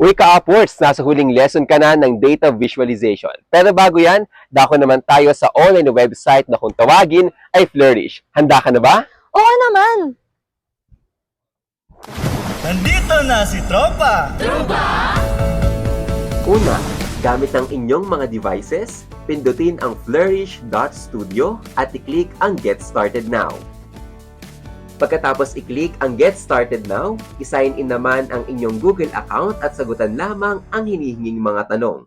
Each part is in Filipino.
Uy ka-upwards, nasa huling lesson ka na ng data visualization. Pero bago yan, dako naman tayo sa online website na kung tawagin ay Flourish. Handa ka na ba? Oo naman! Nandito na si Tropa! Una, gamit ang inyong mga devices, pindutin ang flourish.studio at i-click ang Get Started Now. Pagkatapos i-click ang Get Started Now, isign in naman ang inyong Google account at sagutan lamang ang hinihinging mga tanong.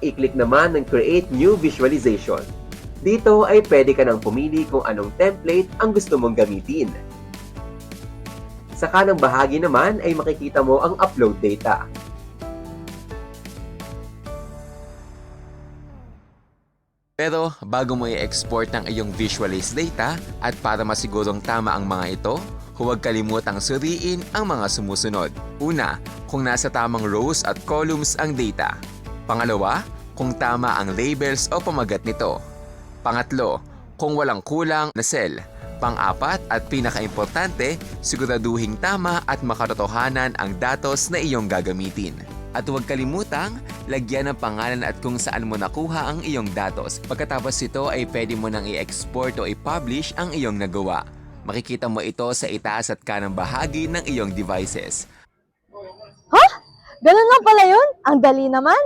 I-click naman ang Create New Visualization. Dito ay pwede ka nang pumili kung anong template ang gusto mong gamitin. Sa kanang bahagi naman ay makikita mo ang upload data. Pero bago mo i-export ang iyong visualize data at para masigurong tama ang mga ito, huwag kalimutang suriin ang mga sumusunod. Una, kung nasa tamang rows at columns ang data. Pangalawa, kung tama ang labels o pamagat nito. Pangatlo, kung walang kulang na cell. Pang-apat at pinakaimportante, siguraduhing tama at makatotohanan ang datos na iyong gagamitin. At huwag kalimutang, lagyan ng pangalan at kung saan mo nakuha ang iyong datos. Pagkatapos ito ay pwede mo nang i-export o i-publish ang iyong nagawa. Makikita mo ito sa itaas at kanang bahagi ng iyong devices. Ha? Ganun lang pala yun? Ang dali naman.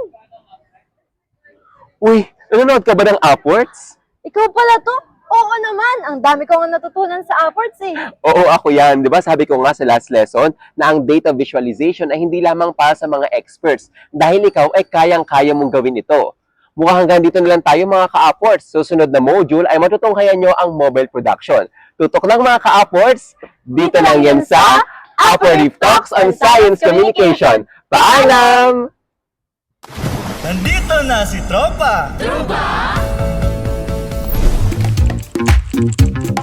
Uy, nanonood ka ba ng Upwords? Ikaw pala to? Oo naman. Ang dami ko nga natutunan sa Upwords eh. Oo, ako yan. Di ba sabi ko nga sa last lesson na ang data visualization ay hindi lamang para sa mga experts dahil ikaw ay kayang-kaya mong gawin ito. Mukhang hanggang dito na lang tayo mga ka-upwards. Susunod na module ay matutunghayan nyo ang mobile production. Tutok lang mga ka-upwards, dito lang yan sa Upward Talks on Science Communication. Paalam! Nandito na si Tropa!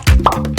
Thank you.